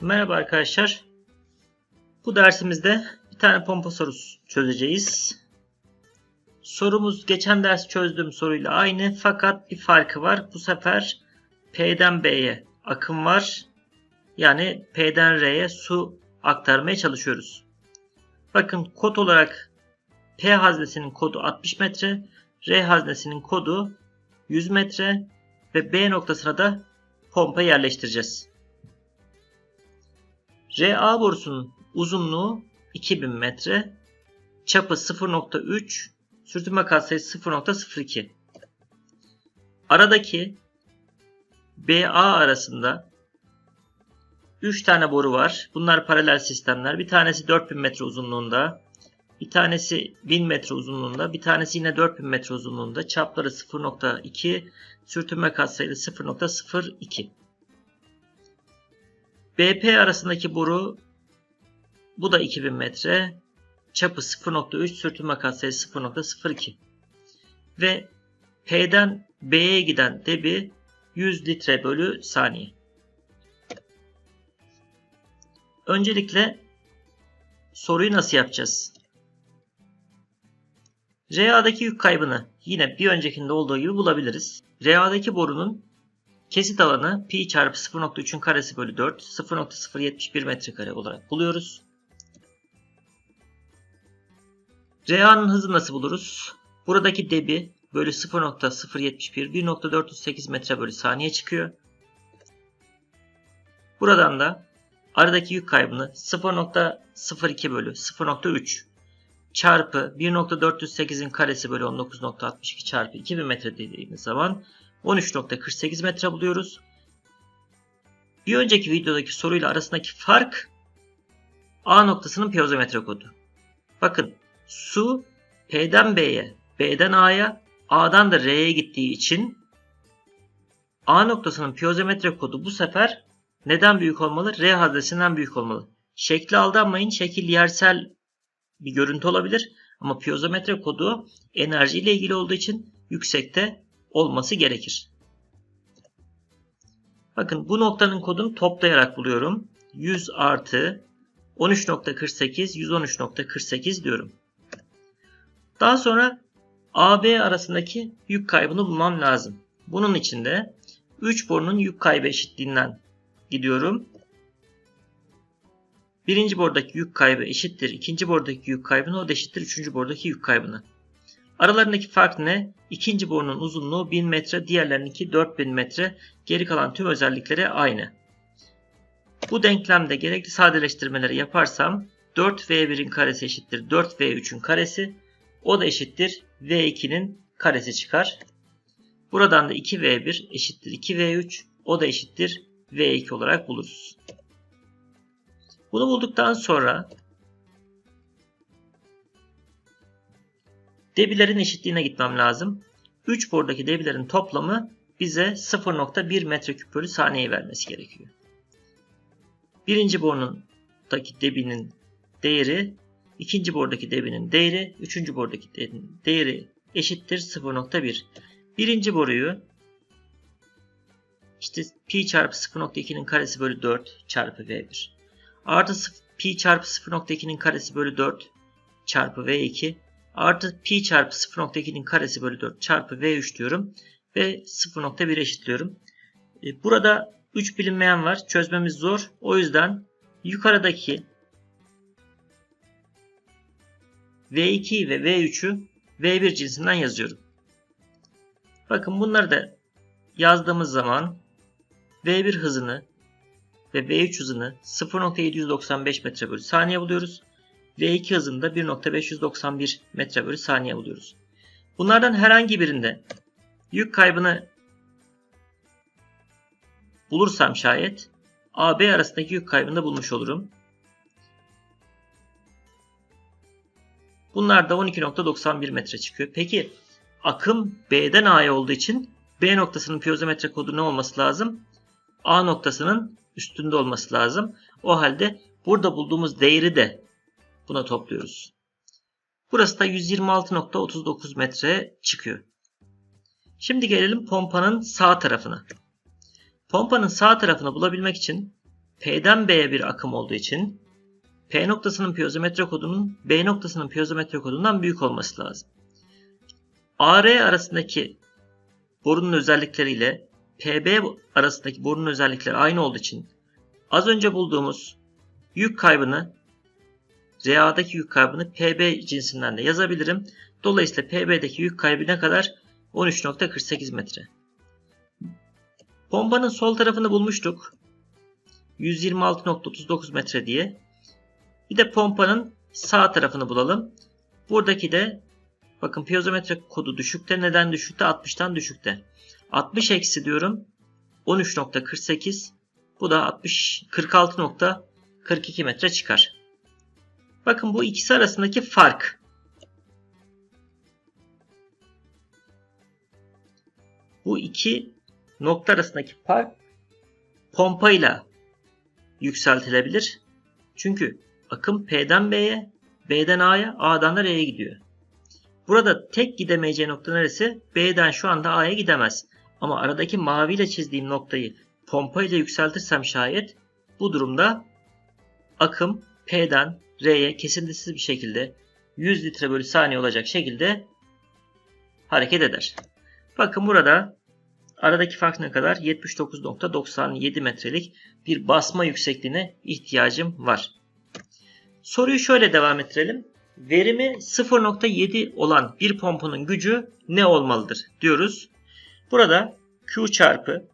Merhaba arkadaşlar. Bu dersimizde bir tane pompa sorusu çözeceğiz. Sorumuz geçen ders çözdüğüm soruyla aynı fakat bir farkı var. Bu sefer P'den B'ye akım var. Yani P'den R'ye su aktarmaya çalışıyoruz. Bakın kod olarak P haznesinin kodu 60 metre, R haznesinin kodu 100 metre ve B noktasına da pompa yerleştireceğiz. RA borusunun uzunluğu 2000 metre, çapı 0.3, sürtünme katsayısı 0.02. Aradaki BA arasında 3 tane boru var. Bunlar paralel sistemler. Bir tanesi 4000 metre uzunluğunda, bir tanesi 1000 metre uzunluğunda, bir tanesi yine 4000 metre uzunluğunda. Çapları 0.2, sürtünme katsayısı 0.02. BP arasındaki boru bu da 2000 metre. Çapı 0.3, sürtünme katsayısı 0.02. Ve P'den B'ye giden debi 100 litre bölü saniye. Öncelikle soruyu nasıl yapacağız? RA'daki yük kaybını yine bir öncekinde olduğu gibi bulabiliriz. RA'daki borunun kesit alanı pi çarpı 0.3'ün karesi bölü 4 0.071 metrekare olarak buluyoruz. RA'nın hızı nasıl buluruz? Buradaki debi bölü 0.071 1.408 metre bölü saniye çıkıyor. Buradan da aradaki yük kaybını 0.02 bölü 0.3 çarpı 1.408'in karesi bölü 19.62 çarpı 2000 metre dediğimiz zaman 13.48 metre buluyoruz. Bir önceki videodaki soruyla arasındaki fark A noktasının piezometre kodu. Bakın su P'den B'ye, B'den A'ya, A'dan da R'ye gittiği için A noktasının piezometre kodu bu sefer neden büyük olmalı? R haznesinden büyük olmalı. Şekli aldanmayın. Şekil yersel bir görüntü olabilir. Ama piezometre kodu enerji ile ilgili olduğu için yüksekte olması gerekir. Bakın bu noktanın kodunu toplayarak buluyorum. 100 artı 13.48 113.48 diyorum. Daha sonra AB arasındaki yük kaybını bulmam lazım. Bunun için de 3 borunun yük kaybı eşitliğinden gidiyorum. Birinci bordaki yük kaybı eşittir. ikinci bordaki yük kaybına o da eşittir. Üçüncü bordaki yük kaybına. Aralarındaki fark ne? İkinci borunun uzunluğu 1000 metre, diğerlerininki 4000 metre. Geri kalan tüm özellikleri aynı. Bu denklemde gerekli sadeleştirmeleri yaparsam 4v1'in karesi eşittir 4v3'ün karesi. O da eşittir v2'nin karesi çıkar. Buradan da 2v1 eşittir 2v3. O da eşittir v2 olarak buluruz. Bunu bulduktan sonra debilerin eşitliğine gitmem lazım. 3 bordaki debilerin toplamı bize 0.1 metreküp bölü saniye vermesi gerekiyor. Birinci borundaki debinin değeri, ikinci bordaki debinin değeri, üçüncü bordaki debinin değeri eşittir 0.1. Birinci boruyu işte pi çarpı 0.2'nin karesi bölü 4 çarpı v1 artı pi çarpı 0.2'nin karesi bölü 4 çarpı v2 artı pi çarpı 0.2'nin karesi bölü 4 çarpı v3 diyorum ve 0.1 eşitliyorum. E, burada 3 bilinmeyen var. Çözmemiz zor. O yüzden yukarıdaki v2 ve v3'ü v1 cinsinden yazıyorum. Bakın bunları da yazdığımız zaman v1 hızını ve V3 hızını 0.795 metre bölü saniye buluyoruz. V2 hızını da 1.591 metre bölü saniye buluyoruz. Bunlardan herhangi birinde yük kaybını bulursam şayet AB arasındaki yük kaybını da bulmuş olurum. Bunlar da 12.91 metre çıkıyor. Peki akım B'den A'ya olduğu için B noktasının piezometre kodu ne olması lazım? A noktasının üstünde olması lazım. O halde burada bulduğumuz değeri de buna topluyoruz. Burası da 126.39 metre çıkıyor. Şimdi gelelim pompanın sağ tarafına. Pompanın sağ tarafını bulabilmek için P'den B'ye bir akım olduğu için P noktasının piyozometre kodunun B noktasının piyozometre kodundan büyük olması lazım. AR arasındaki borunun özellikleriyle PB arasındaki borunun özellikleri aynı olduğu için az önce bulduğumuz yük kaybını RA'daki yük kaybını PB cinsinden de yazabilirim. Dolayısıyla PB'deki yük kaybı ne kadar? 13.48 metre. Pompanın sol tarafını bulmuştuk. 126.39 metre diye. Bir de pompanın sağ tarafını bulalım. Buradaki de bakın piyozometre kodu düşükte. Neden düşükte? 60'tan düşükte. 60 eksi diyorum. 13.48. Bu da 60 46.42 metre çıkar. Bakın bu ikisi arasındaki fark. Bu iki nokta arasındaki fark pompayla yükseltilebilir. Çünkü akım P'den B'ye, B'den A'ya, A'dan da R'ye gidiyor. Burada tek gidemeyeceği nokta neresi? B'den şu anda A'ya gidemez. Ama aradaki maviyle çizdiğim noktayı pompayla yükseltirsem şayet bu durumda akım P'den R'ye kesintisiz bir şekilde 100 litre bölü saniye olacak şekilde hareket eder. Bakın burada aradaki fark ne kadar? 79.97 metrelik bir basma yüksekliğine ihtiyacım var. Soruyu şöyle devam ettirelim. Verimi 0.7 olan bir pompanın gücü ne olmalıdır diyoruz. Burada Q çarpı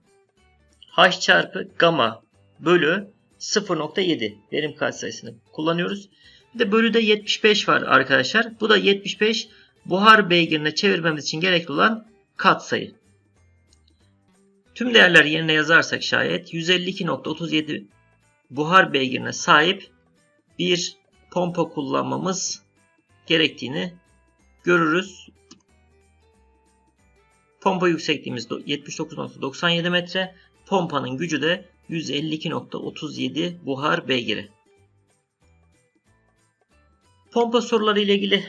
H çarpı gamma bölü 0.7 verim katsayısını kullanıyoruz. Bir de bölüde 75 var arkadaşlar. Bu da 75 buhar beygirine çevirmemiz için gerekli olan katsayı. Tüm değerler yerine yazarsak şayet 152.37 buhar beygirine sahip bir pompa kullanmamız gerektiğini görürüz. Pompa yüksekliğimiz 79.97 metre. Pompanın gücü de 152.37 buhar beygiri. Pompa soruları ile ilgili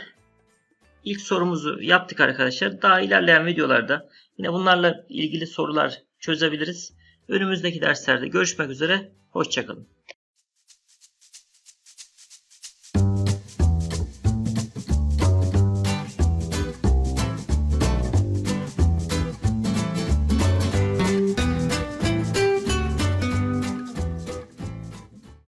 ilk sorumuzu yaptık arkadaşlar. Daha ilerleyen videolarda yine bunlarla ilgili sorular çözebiliriz. Önümüzdeki derslerde görüşmek üzere. Hoşçakalın.